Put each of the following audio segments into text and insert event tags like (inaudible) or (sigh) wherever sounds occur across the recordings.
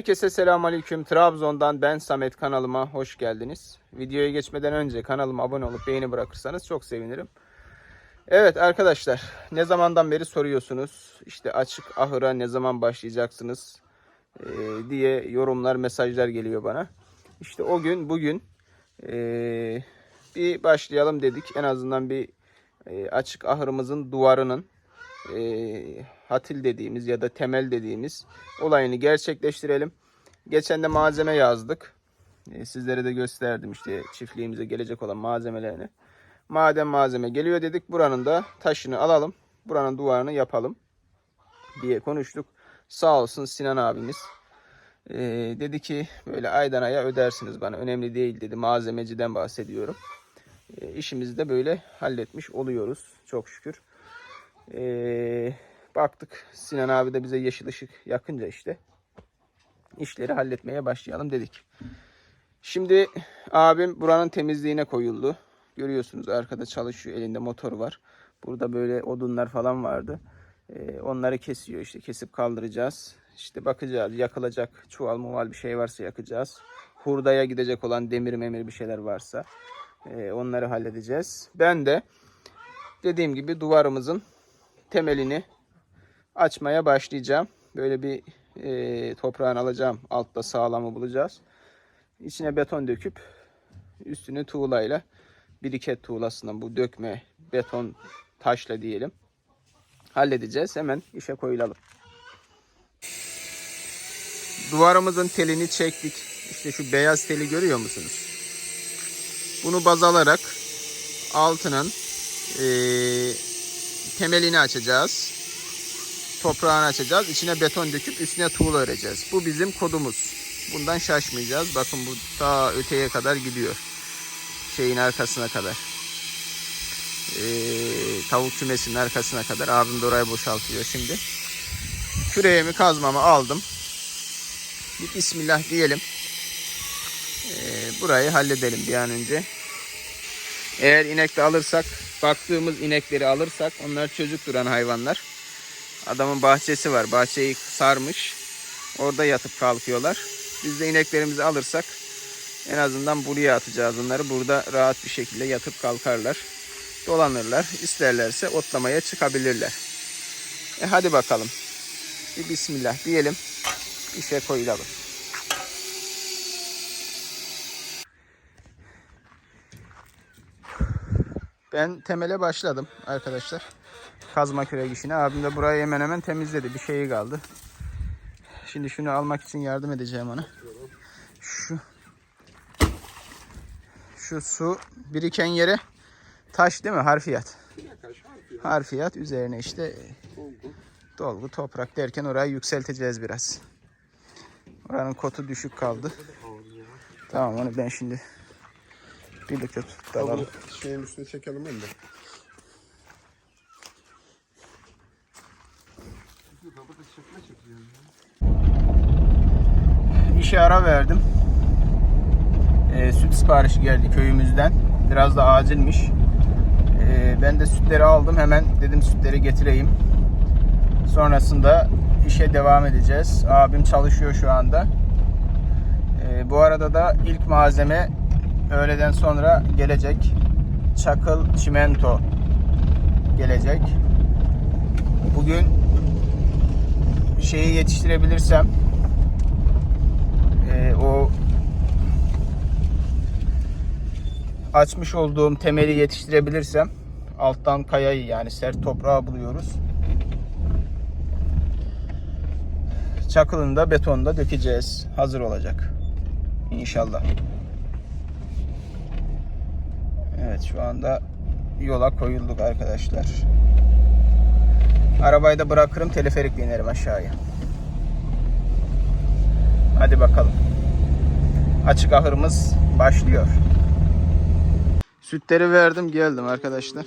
Herkese selamünaleyküm. Trabzon'dan ben Samet kanalıma hoş geldiniz. Videoya geçmeden önce kanalıma abone olup beğeni bırakırsanız çok sevinirim. Evet arkadaşlar, ne zamandan beri soruyorsunuz? İşte açık ahıra ne zaman başlayacaksınız Ee, diye yorumlar, mesajlar geliyor bana. İşte o gün bugün ee, bir başlayalım dedik. En azından bir ee, açık ahırımızın duvarının ee, hatil dediğimiz ya da temel dediğimiz olayını gerçekleştirelim. Geçen de malzeme yazdık. Ee, sizlere de gösterdim işte çiftliğimize gelecek olan malzemelerini. Madem malzeme geliyor dedik buranın da taşını alalım. Buranın duvarını yapalım diye konuştuk. Sağ olsun Sinan abimiz. Ee, dedi ki böyle aydan aya ödersiniz bana. Önemli değil dedi. Malzemeciden bahsediyorum. Ee, işimizi de böyle halletmiş oluyoruz. Çok şükür. Ee, baktık Sinan abi de bize yeşil ışık yakınca işte işleri halletmeye başlayalım dedik. Şimdi abim buranın temizliğine koyuldu. Görüyorsunuz arkada çalışıyor elinde motor var. Burada böyle odunlar falan vardı. Ee, onları kesiyor işte kesip kaldıracağız. İşte bakacağız yakılacak çuval muval bir şey varsa yakacağız. Hurdaya gidecek olan demir memir bir şeyler varsa e, onları halledeceğiz. Ben de dediğim gibi duvarımızın temelini açmaya başlayacağım. Böyle bir e, toprağını alacağım. Altta sağlamı bulacağız. İçine beton döküp üstünü tuğlayla biriket tuğlasından bu dökme beton taşla diyelim halledeceğiz. Hemen işe koyulalım. Duvarımızın telini çektik. İşte şu beyaz teli görüyor musunuz? Bunu baz alarak altının eee, temelini açacağız. Toprağını açacağız. İçine beton döküp üstüne tuğla öreceğiz. Bu bizim kodumuz. Bundan şaşmayacağız. Bakın bu ta öteye kadar gidiyor. Şeyin arkasına kadar. Eee, tavuk kümesinin arkasına kadar. Abim de orayı boşaltıyor şimdi. Küreğimi kazmamı aldım. Bir bismillah diyelim. Eee, burayı halledelim bir an önce. Eğer inek de alırsak, baktığımız inekleri alırsak onlar çocuk duran hayvanlar. Adamın bahçesi var. Bahçeyi sarmış. Orada yatıp kalkıyorlar. Biz de ineklerimizi alırsak en azından buraya atacağız onları. Burada rahat bir şekilde yatıp kalkarlar. Dolanırlar. İsterlerse otlamaya çıkabilirler. E hadi bakalım. Bir bismillah diyelim. İşe koyulalım. Ben temele başladım arkadaşlar. Kazma kürek işine. Abim de burayı hemen hemen temizledi. Bir şeyi kaldı. Şimdi şunu almak için yardım edeceğim ona. Şu şu su biriken yere taş değil mi? Harfiyat. Harfiyat üzerine işte dolgu toprak derken orayı yükselteceğiz biraz. Oranın kotu düşük kaldı. Tamam onu ben şimdi birlikte tutalım. Şeyin üstüne çekelim ben de. İşe ara verdim. Ee, süt siparişi geldi köyümüzden. Biraz da acilmiş. Ee, ben de sütleri aldım. Hemen dedim sütleri getireyim. Sonrasında işe devam edeceğiz. Abim çalışıyor şu anda. Ee, bu arada da ilk malzeme öğleden sonra gelecek. Çakıl çimento gelecek. Bugün şeyi yetiştirebilirsem e, o açmış olduğum temeli yetiştirebilirsem alttan kayayı yani sert toprağı buluyoruz. Çakılını da betonu da dökeceğiz. Hazır olacak. İnşallah. Evet şu anda yola koyulduk arkadaşlar. Arabayı da bırakırım teleferikle inerim aşağıya. Hadi bakalım. Açık ahırımız başlıyor. Sütleri verdim geldim arkadaşlar.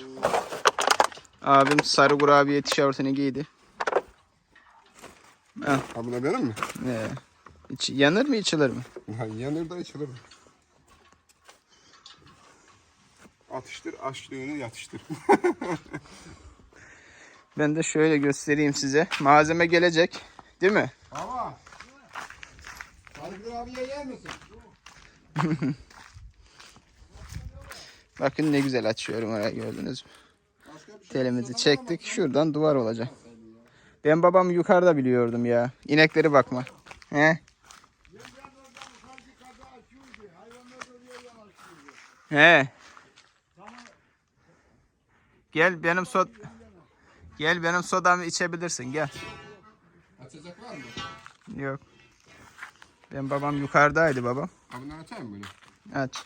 Abim sarı kurabiye tişörtünü giydi. Ha buna benim mi? ne? İç- yanır mı içilir mi? Yanır da içilir. Atıştır açlığını yatıştır. (laughs) Ben de şöyle göstereyim size. Malzeme gelecek. Değil mi? Baba. (laughs) Bakın ne güzel açıyorum oraya gördünüz mü? Telimizi çektik. Şuradan duvar olacak. Ben babamı yukarıda biliyordum ya. İnekleri bakma. He? He. Gel benim sod Gel benim sodamı içebilirsin gel. Açacak var mı? Yok. Ben babam yukarıdaydı babam. Bundan açayım mı bunu? Aç.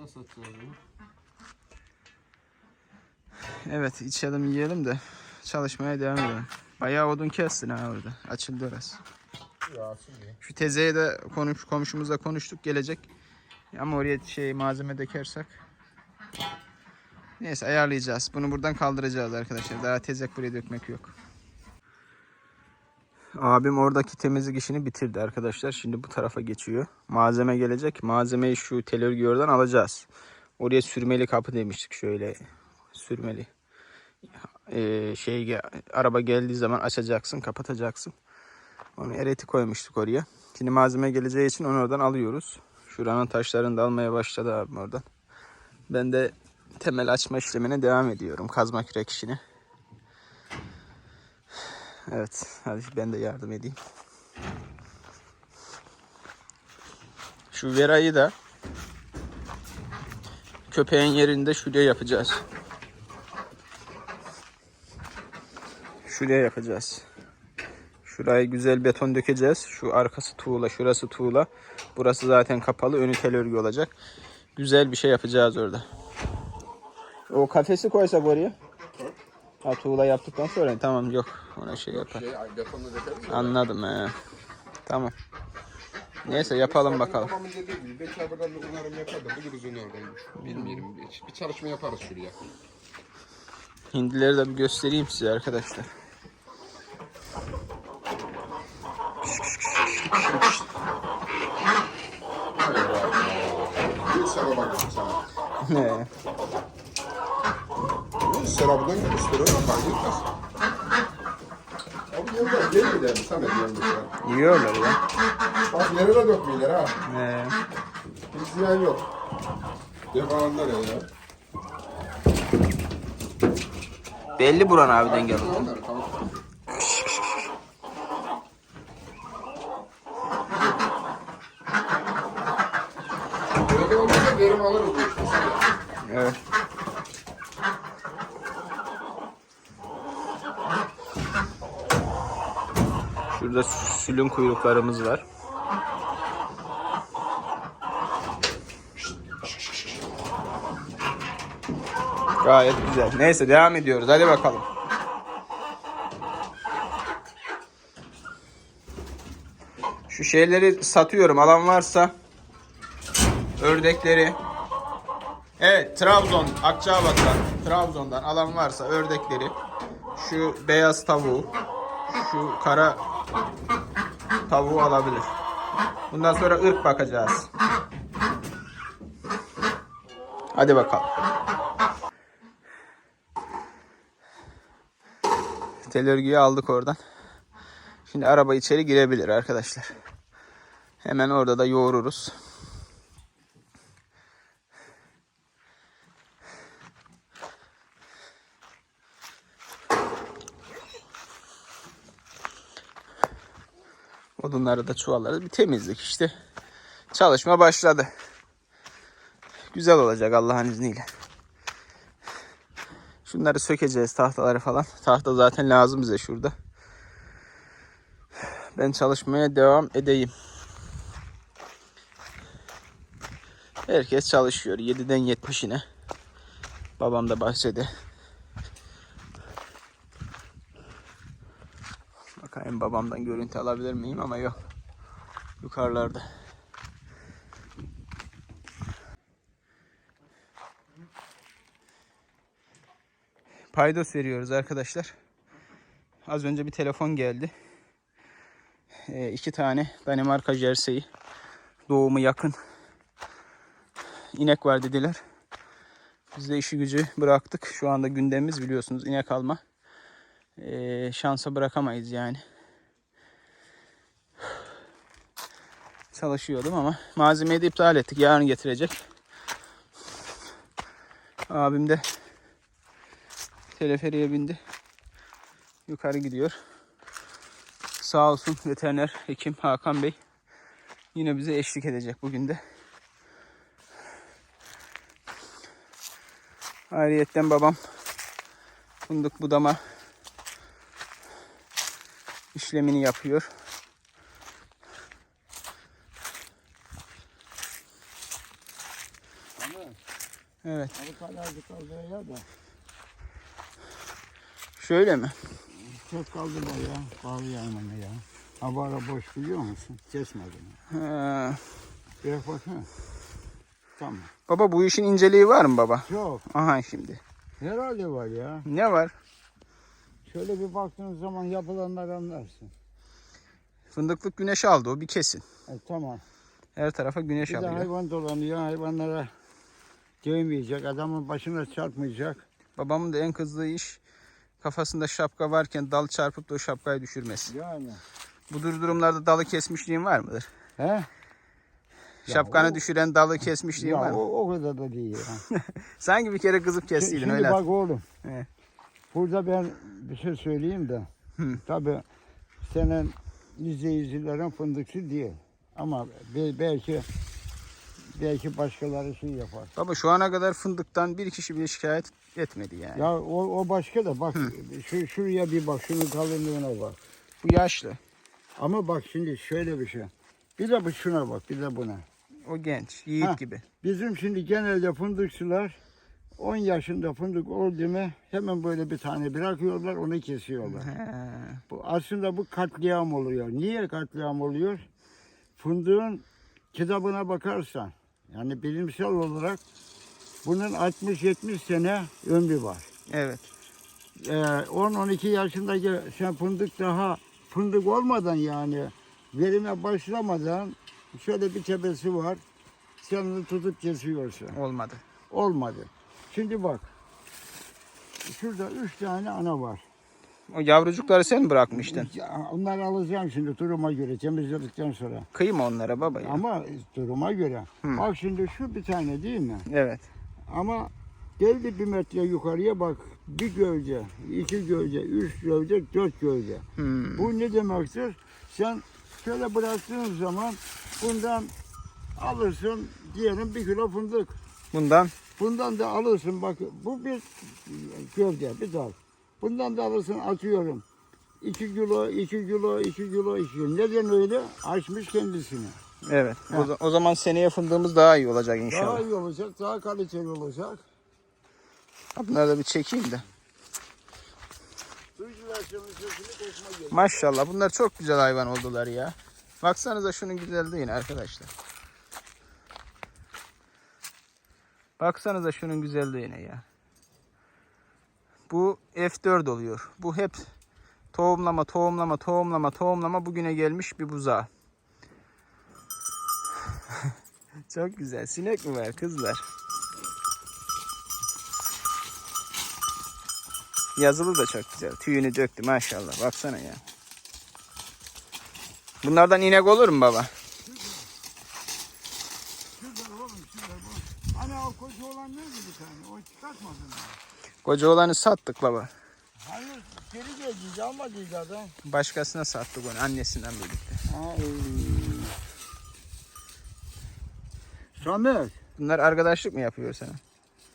Nasıl açacağız bunu? Evet içelim yiyelim de çalışmaya devam edelim. Bayağı odun kessin ha orada. Açıldı orası. Ya. Şu tezeye de konuş, komşumuzla konuştuk gelecek. Ama oraya şey malzeme dökersek. Neyse ayarlayacağız. Bunu buradan kaldıracağız arkadaşlar. Daha tezek buraya dökmek yok. Abim oradaki temizlik işini bitirdi arkadaşlar. Şimdi bu tarafa geçiyor. Malzeme gelecek. Malzemeyi şu tel örgü oradan alacağız. Oraya sürmeli kapı demiştik şöyle. Sürmeli. Ee, şey araba geldiği zaman açacaksın, kapatacaksın. Onu ereti koymuştuk oraya. Şimdi malzeme geleceği için onu oradan alıyoruz. Şuranın taşlarını da almaya başladı abim oradan. Ben de temel açma işlemine devam ediyorum. Kazma kürek işini. Evet. Hadi ben de yardım edeyim. Şu verayı da köpeğin yerinde şuraya yapacağız. Şuraya yapacağız. Şurayı güzel beton dökeceğiz. Şu arkası tuğla, şurası tuğla. Burası zaten kapalı. Önü tel örgü olacak. Güzel bir şey yapacağız orada. O kafesi koysak oraya. Ha tuğla yaptıktan sonra tamam yok. Ona şey yapar. Şey. Anladım he. Tamam. Neyse yapalım bakalım. Babamın dediği gibi belki haberden bir onarım yapar da buluruz onu oradan. Bilmiyorum. Bir, bir çalışma yaparız şuraya. Hindileri de bir göstereyim size arkadaşlar. Ne? Serabından gösteriyor ama fark etmez. Abi yolda gel gidelim Samet yanımızda. Yiyorlar ya. Bak yere de dökmüyorlar ha. Ne? Hiç ziyan yok. Defalanlar ya ya. Belli buran abiden geldi. Onlar tamam. Böyle olmasa verim alırız bu işte. Evet. Şurada sülün kuyruklarımız var. Gayet güzel. Neyse devam ediyoruz. Hadi bakalım. Şu şeyleri satıyorum. Alan varsa ördekleri. Evet Trabzon, Akçabat'tan, Trabzon'dan alan varsa ördekleri, şu beyaz tavuğu, şu kara tavuğu alabilir. Bundan sonra ırk bakacağız. Hadi bakalım. Tel örgüyü aldık oradan. Şimdi araba içeri girebilir arkadaşlar. Hemen orada da yoğururuz. Odunları da çuvalları bir temizlik işte. Çalışma başladı. Güzel olacak Allah'ın izniyle. Şunları sökeceğiz tahtaları falan. Tahta zaten lazım bize şurada. Ben çalışmaya devam edeyim. Herkes çalışıyor. 7'den 70'ine. Babam da bahçede. Bakayım babamdan görüntü alabilir miyim ama yok. Yukarılarda. Paydos veriyoruz arkadaşlar. Az önce bir telefon geldi. Ee, iki tane Danimarka jerseyi. Doğumu yakın. İnek var dediler. Biz de işi gücü bıraktık. Şu anda gündemimiz biliyorsunuz inek alma. Ee, şansa bırakamayız yani. Çalışıyordum ama malzemeyi de iptal ettik. Yarın getirecek. Abim de teleferiye bindi. Yukarı gidiyor. Sağ olsun veteriner hekim Hakan Bey yine bize eşlik edecek bugün de. Ayrıyetten babam fındık budama işlemini yapıyor. Ama Evet. avukatlar kaldı ya da Şöyle mi? çok kaldı da ya. Bağlı yanmana ya. Ha bu ara boş biliyor musun? Kesmedim. Ha. Bir bakın. Tamam. Baba bu işin inceliği var mı baba? Çok. Aha şimdi. Herhalde var ya. Ne var? Şöyle bir baktığın zaman yapılanlar anlarsın. Fındıklık güneş aldı o bir kesin. E, tamam. Her tarafa güneş Bir de alıyor. hayvan dolanıyor. Hayvanlara değmeyecek. Adamın başına çarpmayacak. Babamın da en kızdığı iş kafasında şapka varken dal çarpıp da o şapkayı düşürmesi. Yani. Bu tür durumlarda dalı kesmişliğin var mıdır? He? Şapkanı o- düşüren dalı kesmişliğin Ya var mı? o, o kadar da değil ya. (laughs) Sanki bir kere kızıp kestiydin Şimdi öyle. bak oğlum. He. Burada ben bir şey söyleyeyim de. Hı. Tabii senin izleyicilerin fındıkçı değil. Ama be- belki belki başkaları şey yapar. Baba şu ana kadar fındıktan bir kişi bile şikayet etmedi yani. Ya o, o başka da bak şu şuraya bir bak şunun kalınlığına bak. Bu yaşlı. Ama bak şimdi şöyle bir şey. Bir de bu şuna bak bir de buna. O genç. Yiğit Ha. gibi. Bizim şimdi genelde fındıkçılar 10 yaşında fındık oldu mu hemen böyle bir tane bırakıyorlar onu kesiyorlar. He. Bu aslında bu katliam oluyor. Niye katliam oluyor? Fındığın kitabına bakarsan yani bilimsel olarak bunun 60-70 sene ömrü var. Evet. Ee, 10-12 yaşındaki sen fındık daha fındık olmadan yani verime başlamadan şöyle bir tepesi var. Sen onu tutup kesiyorsun. Olmadı. Olmadı. Şimdi bak. Şurada üç tane ana var. O yavrucukları sen bırakmıştın? Ya, Onları alacağım şimdi duruma göre temizledikten sonra. Kıyma onlara baba ya. Ama duruma göre. Hı. Bak şimdi şu bir tane değil mi? Evet. Ama geldi bir metre yukarıya bak. Bir gövde, iki gövde, üç gövde, dört gövde. Hmm. Bu ne demektir? Sen şöyle bıraktığın zaman bundan alırsın diyelim bir kilo fındık. Bundan Bundan da alırsın bak bu bir gövde bir dal. Bundan da alırsın atıyorum. 2 kilo, 2 kilo, 2 kilo, 2 kilo. Neden öyle? Açmış kendisini. evet. O, za- o zaman seneye fındığımız daha iyi olacak Daha inşallah. iyi olacak, daha kaliteli olacak. Bunları da bir çekeyim de. Suyucular senin sesini koşma geliyor. Maşallah bunlar çok güzel hayvan oldular ya. Baksanıza şunun güzelliğine arkadaşlar. Baksanıza şunun güzelliğine ya. Bu F4 oluyor. Bu hep tohumlama, tohumlama, tohumlama, tohumlama bugüne gelmiş bir buzağı. (laughs) çok güzel. Sinek mi var kızlar? Yazılı da çok güzel. Tüyünü döktü maşallah. Baksana ya. Bunlardan inek olur mu baba? Şurada oğlum şurada bu. Hani o koca olan neydi bir tane? O çıkartmadın mı? Koca olanı sattık baba. Hayır geri geldi almadıydı adam. Başkasına sattık onu annesinden birlikte. Ay. Samet. Bunlar arkadaşlık mı yapıyor sana?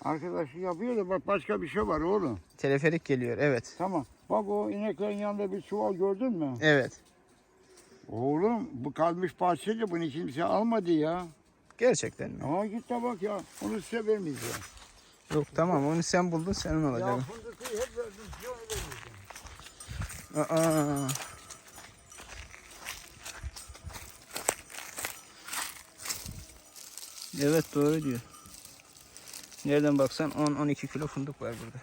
Arkadaşı yapıyor da bak başka bir şey var oğlum. Teleferik geliyor evet. Tamam. Bak o ineklerin yanında bir çuval gördün mü? Evet. Oğlum bu kalmış parçayla bunu kimse almadı ya. Gerçekten mi? Ama git de bak ya. Onu size vermeyeceğim. Yok tamam onu sen buldun senin Ya olacak. fındıkı hep verdim size vermeyeceğim. Aa. Evet doğru diyor. Nereden baksan 10-12 kilo fındık var burada.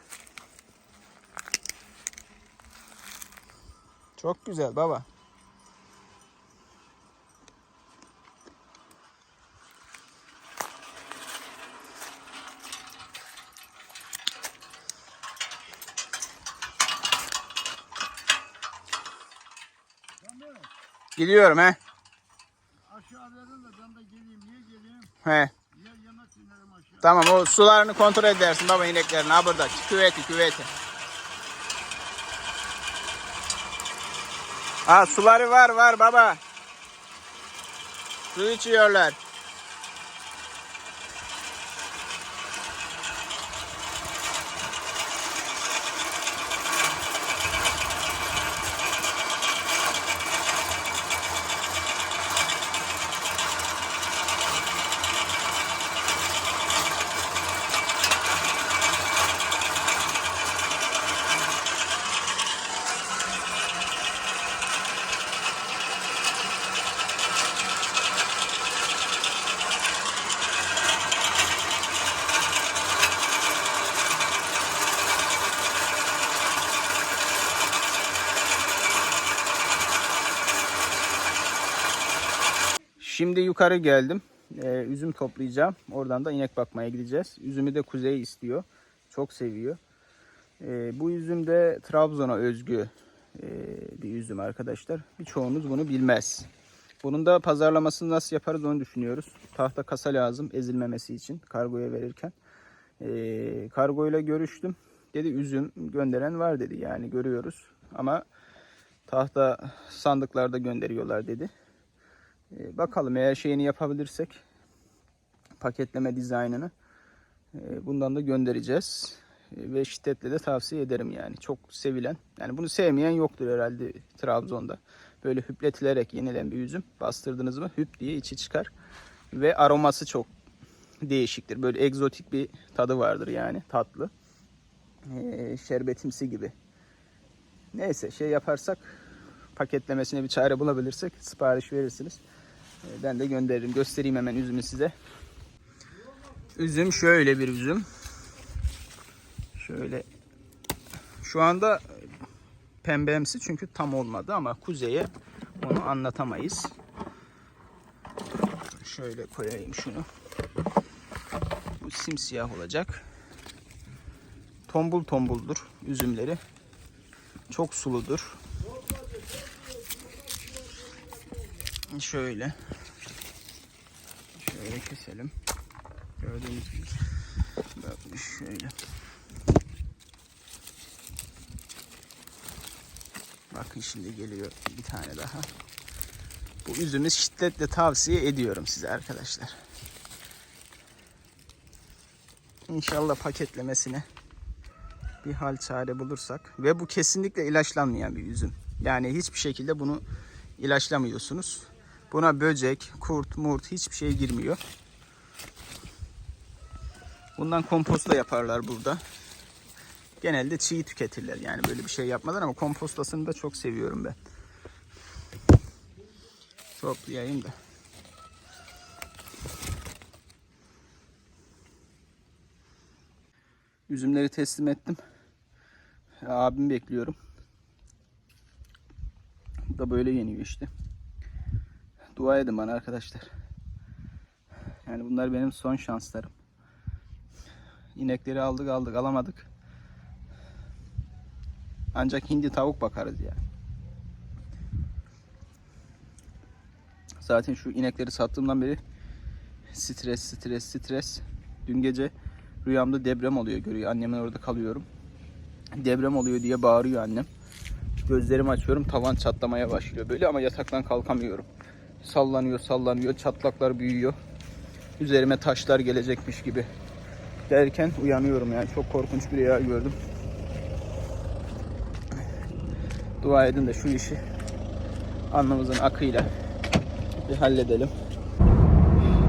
Çok güzel baba. Gidiyorum he. Aşağı verin de ben de geleyim. Niye geleyim? He. Ya yemek inerim aşağı. Tamam o sularını kontrol edersin baba ineklerin. Ha burada küveti küveti. Ha suları var var baba. Su içiyorlar. Şimdi yukarı geldim. Ee, üzüm toplayacağım. Oradan da inek bakmaya gideceğiz. Üzümü de Kuzey istiyor. Çok seviyor. Ee, bu üzüm de Trabzon'a özgü e, bir üzüm arkadaşlar. Birçoğunuz bunu bilmez. Bunun da pazarlamasını nasıl yaparız onu düşünüyoruz. Tahta kasa lazım ezilmemesi için kargoya verirken. Ee, kargoyla görüştüm. Dedi üzüm gönderen var dedi. Yani görüyoruz. Ama tahta sandıklarda gönderiyorlar dedi. Ee, bakalım eğer şeyini yapabilirsek paketleme dizaynını e, bundan da göndereceğiz. E, ve şiddetle de tavsiye ederim yani. Çok sevilen. Yani bunu sevmeyen yoktur herhalde Trabzon'da. Böyle hüpletilerek yenilen bir üzüm. Bastırdınız mı hüp diye içi çıkar. Ve aroması çok değişiktir. Böyle egzotik bir tadı vardır yani tatlı. E, şerbetimsi gibi. Neyse şey yaparsak paketlemesine bir çare bulabilirsek sipariş verirsiniz. Ee, Ben de gönderirim. Göstereyim hemen üzümü size. Üzüm şöyle bir üzüm. Şöyle. Şu anda pembemsi çünkü tam olmadı ama kuzeye onu anlatamayız. Şöyle koyayım şunu. Bu simsiyah olacak. Tombul tombuldur üzümleri. Çok suludur. Şöyle. Şöyle keselim. Gördüğünüz gibi. Bakın şöyle. Bakın şimdi geliyor bir tane daha. Bu üzümü şiddetle tavsiye ediyorum size arkadaşlar. İnşallah paketlemesine bir hal çare bulursak. Ve bu kesinlikle ilaçlanmayan bir üzüm. Yani hiçbir şekilde bunu ilaçlamıyorsunuz. Buna böcek, kurt, murt hiçbir şey girmiyor. Bundan komposta yaparlar burada. Genelde çiğ tüketirler yani böyle bir şey yapmadan ama kompostasını da çok seviyorum ben. Toplayayım da. Üzümleri teslim ettim. Abim bekliyorum. Bu da böyle yeniyor işte. Dua edin bana arkadaşlar. Yani bunlar benim son şanslarım. İnekleri aldık aldık alamadık. Ancak hindi tavuk bakarız yani. Zaten şu inekleri sattığımdan beri stres stres stres. Dün gece rüyamda deprem oluyor görüyor. Annemin orada kalıyorum. Deprem oluyor diye bağırıyor annem. Gözlerimi açıyorum tavan çatlamaya başlıyor böyle ama yataktan kalkamıyorum. Sallanıyor sallanıyor çatlaklar büyüyor. Üzerime taşlar gelecekmiş gibi derken uyanıyorum yani çok korkunç bir rüya gördüm. Dua edin de şu işi alnımızın akıyla bir halledelim.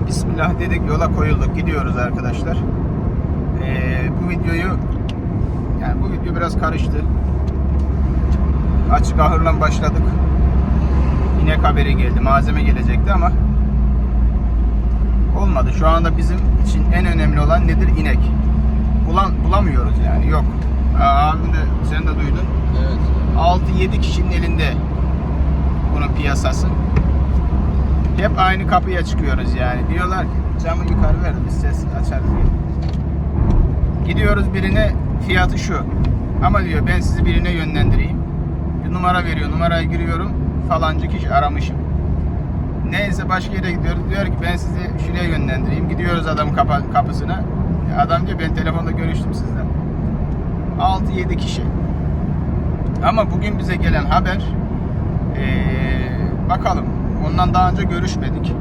Bismillah dedik yola koyulduk gidiyoruz arkadaşlar. Ee, bu videoyu yani bu video biraz karıştı. Açık ahırla başladık. İnek haberi geldi. Malzeme gelecekti ama olmadı. Şu anda bizim için en önemli olan nedir? İnek. Bulan, bulamıyoruz yani. Yok. Aa, abim de sen de duydun. Evet. 6-7 kişinin elinde bunun piyasası. Hep aynı kapıya çıkıyoruz yani. Diyorlar ki camı yukarı ver biz ses açarız diye. Gidiyoruz birine fiyatı şu. Ama diyor ben sizi birine yönlendireyim. Bir numara veriyor. Numaraya giriyorum. Falancı kişi aramışım. Neyse başka yere gidiyoruz. Diyor ki ben sizi şuraya yönlendireyim. Gidiyoruz adamın kapa- kapısına. Adam diyor ben telefonda görüştüm sizden. 6-7 kişi. Ama bugün bize gelen haber ee, bakalım ondan daha önce görüşmedik.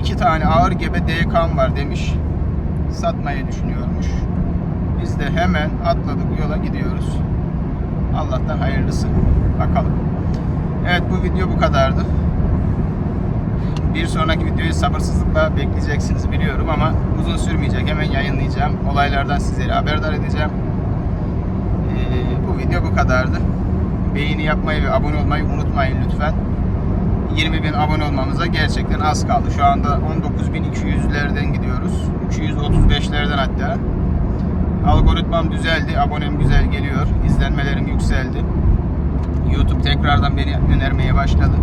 İki tane ağır gebe DK'm var demiş. Satmayı düşünüyormuş. Biz de hemen atladık yola gidiyoruz. Allah'tan hayırlısı. Bakalım. Evet bu video bu kadardı. Bir sonraki videoyu sabırsızlıkla bekleyeceksiniz biliyorum ama uzun sürmeyecek. Hemen yayınlayacağım. Olaylardan sizleri haberdar edeceğim. Ee, bu video bu kadardı. Beğeni yapmayı ve abone olmayı unutmayın lütfen. 20 bin abone olmamıza gerçekten az kaldı. Şu anda 19.200'lerden gidiyoruz. 235'lerden hatta. Algoritmam düzeldi. Abonem güzel geliyor. İzlenmelerim yükseldi. YouTube tekrardan beni önermeye başladı.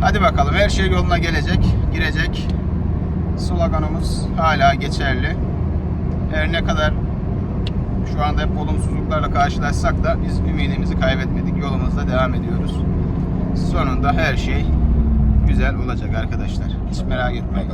Hadi bakalım her şey yoluna gelecek, girecek. Sloganımız hala geçerli. Her ne kadar şu anda hep olumsuzluklarla karşılaşsak da biz ümidimizi kaybetmedik. Yolumuzda devam ediyoruz. Sonunda her şey güzel olacak arkadaşlar. Hiç merak etmeyin.